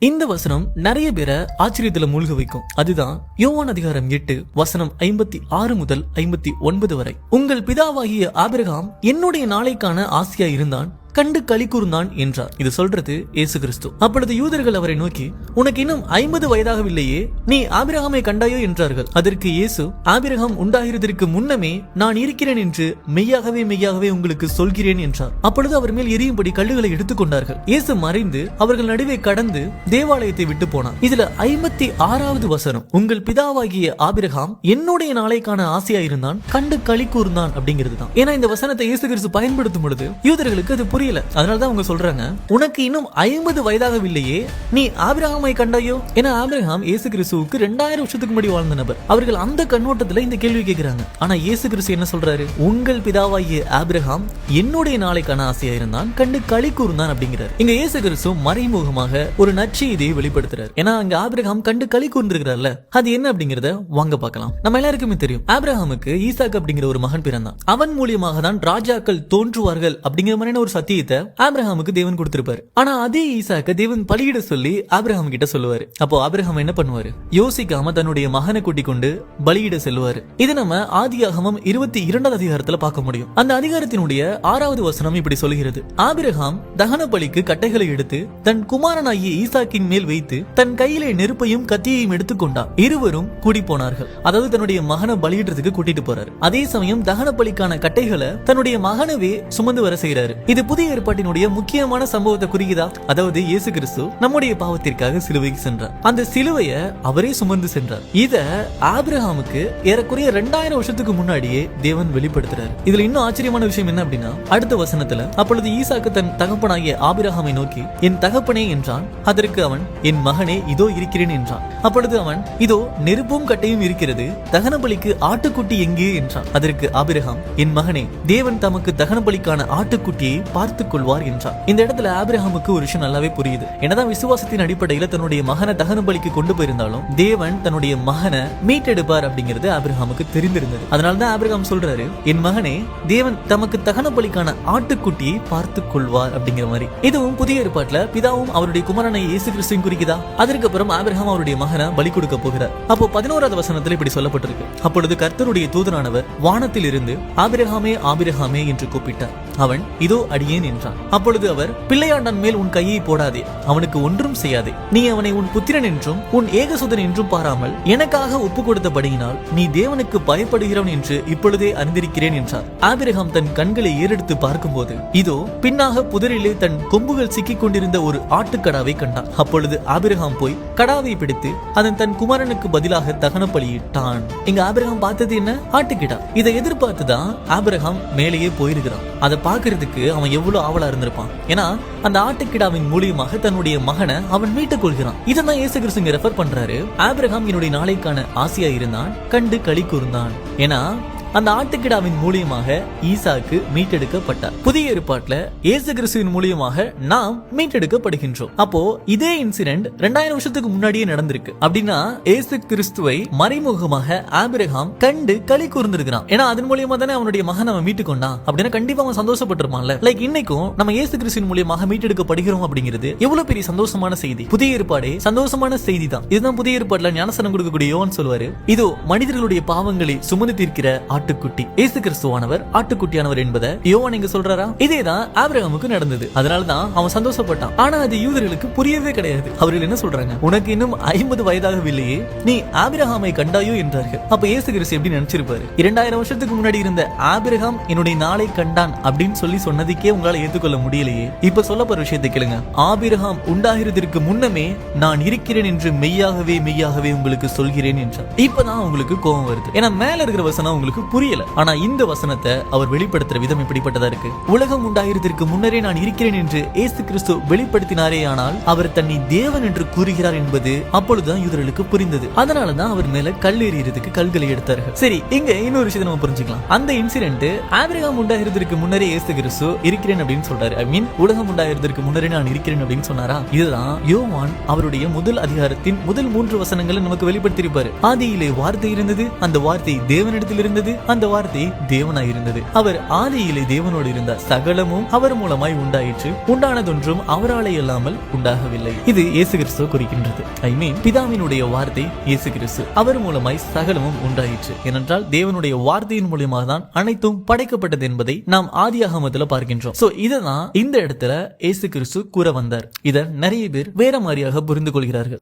இந்த வசனம் நிறைய பேரை ஆச்சரியத்துல மூழ்க வைக்கும். அதுதான் யோவான் அதிகாரம் எட்டு வசனம் ஐம்பத்தி ஆறு முதல் ஐம்பத்தி ஒன்பது வரை. உங்கள் பிதாவாகிய ஆபிரகாம் என்னுடைய நாளைக்கான ஆசையா இருந்தான். கண்டு களி கூர்ந்தான் என்றார். இது சொல்றது ஏசு கிறிஸ்து. அப்பொழுது யூதர்கள் அவரை நோக்கி உனக்கு இன்னும் ஐம்பது வயதாகவில்லையே நீ ஆபிரகாமை கண்டாயோ? என்றார்கள். அதற்கு இயேசு ஆபிரகாம் உண்டாகிறதற்கு முன்னமே நான் இருக்கிறேன் என்று மெய்யாகவே மெய்யாகவே உங்களுக்கு சொல்கிறேன் என்றார். அப்பொழுது அவர் மேல் எரியும்படி கல்லுகளை எடுத்துக்கொண்டார்கள் இயேசு மறைந்து அவர்கள் நடுவே கடந்து தேவாலயத்தை விட்டு போனார். இதுல ஐம்பத்தி ஆறாவது வசனம் உங்கள் பிதாவாகிய ஆபிரகாம் என்னுடைய நாளைக்கான ஆசையா இருந்தான் கண்டு களி கூர்ந்தான் அப்படிங்கிறது தான். ஏன்னா இந்த வசனத்தை இயேசு கிறிஸ்து பயன்படுத்தும் பொழுது யூதர்களுக்கு அது புரியல அதனாலதான் அவங்க சொல்றாங்க உனக்கு இன்னும் ஐம்பது வயதாகவில்லையே நீ ஆபிரகாமை கண்டாயோ? ஏன்னா ஆபிரகாம் இயேசு கிறிஸ்துவுக்கு ரெண்டாயிரம் வருஷத்துக்கு முன்னாடி வாழ்ந்த நபர். அவர்கள் அந்த கண்ணோட்டத்துல இந்த கேள்வி கேட்கிறாங்க ஆனா இயேசு கிறிஸ்து என்ன சொல்றாரு? உங்கள் பிதாவாகிய ஆபிரகாம் என்னுடைய நாளைக்கான ஆசையா இருந்தான் கண்டு களி கூர்ந்தான் அப்படிங்கிறார். இங்க இயேசு கிறிஸ்து மறைமுகமாக ஒரு நற்செய்தியை வெளிப்படுத்துறாரு. ஏன்னா அங்க ஆபிரகாம் கண்டு களி கூர்ந்திருக்கிறார்ல. அது என்ன அப்படிங்கறத வாங்க பார்க்கலாம். நம்ம எல்லாருக்குமே தெரியும். ஆபிரகாமுக்கு ஈசாக் அப்படிங்கிற ஒரு மகன் பிறந்தான். அவன் மூலியமாக தான் ராஜாக்கள் தோன்றுவார்கள் அப்படிங்கிற மாதிரியான ஒரு சத்திய சத்தியத்தை ஆப்ரஹாமுக்கு தேவன் கொடுத்திருப்பாரு. ஆனா அதே ஈசாக்க தேவன் பலியிட சொல்லி ஆப்ரஹாம் கிட்ட சொல்லுவாரு. அப்போ ஆப்ரஹாம் என்ன பண்ணுவாரு? யோசிக்காம தன்னுடைய மகனை கூட்டிக் கொண்டு பலியிட செல்வாரு இது நம்ம ஆதியாகமம் இருபத்தி இரண்டாவது அதிகாரத்துல பார்க்க முடியும். அந்த அதிகாரத்தினுடைய ஆறாவது வசனம் இப்படி சொல்கிறது. ஆபிரகாம் தகன பலிக்கு கட்டைகளை எடுத்து தன் குமாரனாகிய ஈசாக்கின் மேல் வைத்து தன் கையிலே நெருப்பையும் கத்தியையும் எடுத்துக்கொண்டார் இருவரும் கூடி போனார்கள். அதாவது தன்னுடைய மகனை பலியிடுறதுக்கு கூட்டிட்டு போறாரு. அதே சமயம் தகன பலிக்கான கட்டைகளை தன்னுடைய மகனவே சுமந்து வர செய்யறாரு இது புதிய ஏற்பாட்டினுடைய முக்கியமான சம்பவத்தை குறிக்குதா? அதாவது இயேசு கிறிஸ்து நம்முடைய பாவத்திற்காக சிலுவைக்கு சென்றார். அந்த சிலுவைய அவரே சுமந்து சென்றார். இத ஆபிரகாமுக்கு ஏறக்குறைய ரெண்டாயிரம் வருஷத்துக்கு முன்னாடியே தேவன் வெளிப்படுத்துறாரு. இதுல இன்னும் ஆச்சரியமான விஷயம் என்ன அப்படின்னா அடுத்த வசனத்துல அப்பொழுது ஈசாக்கு தன் தகப்பனாகிய ஆபிரகாமை நோக்கி என் தகப்பனே என்றான். அதற்கு அவன் என் மகனே இதோ இருக்கிறேன் என்றான். அப்பொழுது அவன் இதோ நெருப்பும் கட்டையும் இருக்கிறது. தகன பலிக்கு ஆட்டுக்குட்டி எங்கே? என்றான். அதற்கு ஆபிரகாம் என் மகனே தேவன் தமக்கு தகன பலிக்கான ஆட்டுக்குட்டியை பார்த்துக் கொள்வார் என்றார். இந்த இடத்துல ஆபிரஹாமுக்கு ஒரு விஷயம் நல்லாவே புரியுது. என்னதான் விசுவாசத்தின் அடிப்படையில் தன்னுடைய மகனை தகன பலிக்கு கொண்டு போயிருந்தாலும் தேவன் தன்னுடைய மகனை மீட்டெடுப்பார் அப்படிங்கிறது ஆபிரஹாமுக்கு தெரிந்திருந்தது. அதனாலதான் ஆபிரஹாம் சொல்றாரு என் மகனே தேவன் தமக்கு தகன பலிக்கான ஆட்டுக்குட்டியை பார்த்துக் கொள்வார் அப்படிங்கிற மாதிரி. இதுவும் புதிய ஏற்பாட்டுல பிதாவும் அவருடைய குமரனை இயேசு கிறிஸ்துவின் குறிக்குதா? அதற்கு அப்புறம் ஆபிரகாம் அவருடைய மகனை பலி கொடுக்க போகிறார். அப்போ பதினோராவது வசனத்தில் இப்படி சொல்லப்பட்டிருக்கு. அப்பொழுது கர்த்தருடைய தூதரானவர் வானத்தில் இருந்து ஆபிரஹாமே ஆபிரஹாமே என்று கூப்பிட்டார். அவன் இதோ அடியே அடியேன் என்றான். அப்பொழுது அவர் பிள்ளையாண்டான் மேல் உன் கையை போடாதே அவனுக்கு ஒன்றும் செய்யாதே. நீ அவனை உன் புத்திரன் என்றும் உன் ஏகசுதன் என்றும் பாராமல் எனக்காக ஒப்பு கொடுத்தபடியினால் நீ தேவனுக்கு பயப்படுகிறவன் என்று இப்பொழுதே அறிந்திருக்கிறேன் என்றார். ஆபிரகாம் தன் கண்களை ஏறெடுத்து பார்க்கும்போது இதோ பின்னாக புதரிலே தன் கொம்புகள் சிக்கிக் கொண்டிருந்த ஒரு ஆட்டுக்கடாவை கண்டான். அப்பொழுது ஆபிரகாம் போய் கடாவை பிடித்து அதன் தன் குமாரனுக்கு பதிலாக தகன பலியிட்டான் இங்க ஆபிரகாம் பார்த்தது என்ன? ஆட்டுக்கிடா. இதை எதிர்பார்த்துதான் ஆபிரகாம் மேலேயே போயிருக்கிறான். அதை பாக்குறதுக்கு அவன் எவ்வளவு ஆவலா இருந்திருப்பான்? ஏன்னா அந்த ஆட்டுக்கிடாவின் மூலியமாக தன்னுடைய மகனை அவன் மீட்டுக் கொள்கிறான். இதெல்லாம் இயேசு கிறிஸ்துங்க ரெஃபர் பண்றாரு. ஆபிரகாம் என்னுடைய நாளைக்கான ஆசையா இருந்தான் கண்டு களி கூர்ந்தான். ஏன்னா அந்த ஆட்டுக்கிடாவின் மூலியமாக ஈசாக்கு மீட்டெடுக்கப்பட்டார். புதிய ஏற்பாட்டுல இயேசு கிறிஸ்துவின் மூலியமாக நாம் மீட்டெடுக்கப்படுகின்றோம். அப்போ இதே இன்சிடென்ட் ரெண்டாயிரம் வருஷத்துக்கு முன்னாடியே நடந்திருக்கு. அப்படின்னா ஏசு கிறிஸ்துவை மறைமுகமாக ஆபிரகாம் கண்டு களி கூர்ந்திருக்கிறான். ஏன்னா அதன் மூலியமா தானே அவனுடைய மகன் அவன் மீட்டு கொண்டான். அப்படின்னா கண்டிப்பா அவன் சந்தோஷப்பட்டிருப்பான்ல. லைக் இன்னைக்கும் நம்ம ஏசு கிறிஸ்துவின் மூலியமாக மீட்டெடுக்கப்படுகிறோம் அப்படிங்கிறது எவ்வளவு பெரிய சந்தோஷமான செய்தி. புதிய ஏற்பாடே சந்தோஷமான செய்தி தான் இதுதான் புதிய ஏற்பாட்டுல ஞானசனம் கொடுக்கக்கூடிய யோன்னு சொல்லுவாரு இதோ மனிதர்களுடைய பாவங்களை சுமந்து தீர்க்கிற ஆட்டுக்குட்டி. இயேசு கிறிஸ்துவானவர் ஆட்டுக்குட்டியானவர் என்பதை யோவான் இங்க சொல்றாரா? இதேதான் ஆபிரகாமுக்கு நடந்தது. அதனாலதான் அவன் சந்தோஷப்பட்டான். ஆனா அது யூதர்களுக்கு புரியவே கிடையாது. அவர்கள் என்ன சொல்றாங்க? உனக்கு இன்னும் ஐம்பது வயதாகவில்லையே நீ ஆபிரகாமை கண்டாயோ? என்றார்கள். அப்ப இயேசு கிறிஸ்து எப்படி நினைச்சிருப்பாரு? இரண்டாயிரம் வருஷத்துக்கு முன்னாடி இருந்த ஆபிரகாம் என்னுடைய நாளை கண்டான் அப்படின்னு சொல்லி சொன்னதுக்கே உங்களால ஏத்துக்கொள்ள முடியலையே. இப்ப சொல்ல போற விஷயத்தை கேளுங்க. ஆபிரகாம் உண்டாகிறதற்கு முன்னமே நான் இருக்கிறேன் என்று மெய்யாகவே மெய்யாகவே உங்களுக்கு சொல்கிறேன் என்றார். இப்பதான் உங்களுக்கு கோபம் வருது. ஏன்னா மேல இருக்கிற வசனம் உங்களுக்கு புரியல. ஆனா இந்த வசனத்தை அவர் வெளிப்படுத்துற விதம் இப்படிப்பட்டதா இருக்கு? உலகம் உண்டாயிரத்திற்கு முன்னரே நான் இருக்கிறேன் என்று இயேசு கிறிஸ்து வெளிப்படுத்தினாரே ஆனால் அவர் தன்னை தேவன் என்று கூறுகிறார் என்பது அப்பொழுதுதான் யூதர்களுக்கு புரிந்தது. அதனாலதான் அவர் மேல கல் எறியறதுக்கு கல்களை எடுத்தார்கள். சரி இங்க இன்னொரு விஷயத்தை நம்ம புரிஞ்சுக்கலாம். அந்த இன்சிடென்ட் ஆபிரகாம் உண்டாகிறதற்கு முன்னரே இயேசு கிறிஸ்து இருக்கிறேன் அப்படின்னு சொல்றாரு. ஐ மீன் உலகம் உண்டாகிறதுக்கு முன்னரே நான் இருக்கிறேன் அப்படின்னு சொன்னாரா? இதுதான் யோவான் அவருடைய முதல் அதிகாரத்தின் முதல் மூன்று வசனங்களை நமக்கு வெளிப்படுத்தியிருப்பாரு. ஆதியிலே வார்த்தை இருந்தது அந்த வார்த்தை தேவனிடத்தில் இருந்தது அந்த வார்த்தை தேவனாய் இருந்தது அவர் ஆதியிலே தேவனோடு இருந்தார் சகலமும் அவர் மூலமாய் உண்டாயிற்று. உண்டானதொன்றும் அவராலே இல்லாமல் உண்டாகவில்லை. இது இயேசு கிறிஸ்து குறிக்கின்றது. ஐ மீன் பிதாவினுடைய வார்த்தை இயேசு கிறிஸ்து அவர் மூலமாய் சகலமும் உண்டாயிற்று. ஏனென்றால் தேவனுடைய வார்த்தையின் மூலியமாக தான் அனைத்தும் படைக்கப்பட்டது என்பதை நாம் ஆதியாகமத்துல பார்க்கின்றோம். சோ இததான் இந்த இடத்துல இயேசு கிறிஸ்து கூற வந்தார். இதை நிறைய பேர் வேற மாதிரியாக புரிந்து கொள்கிறார்கள்.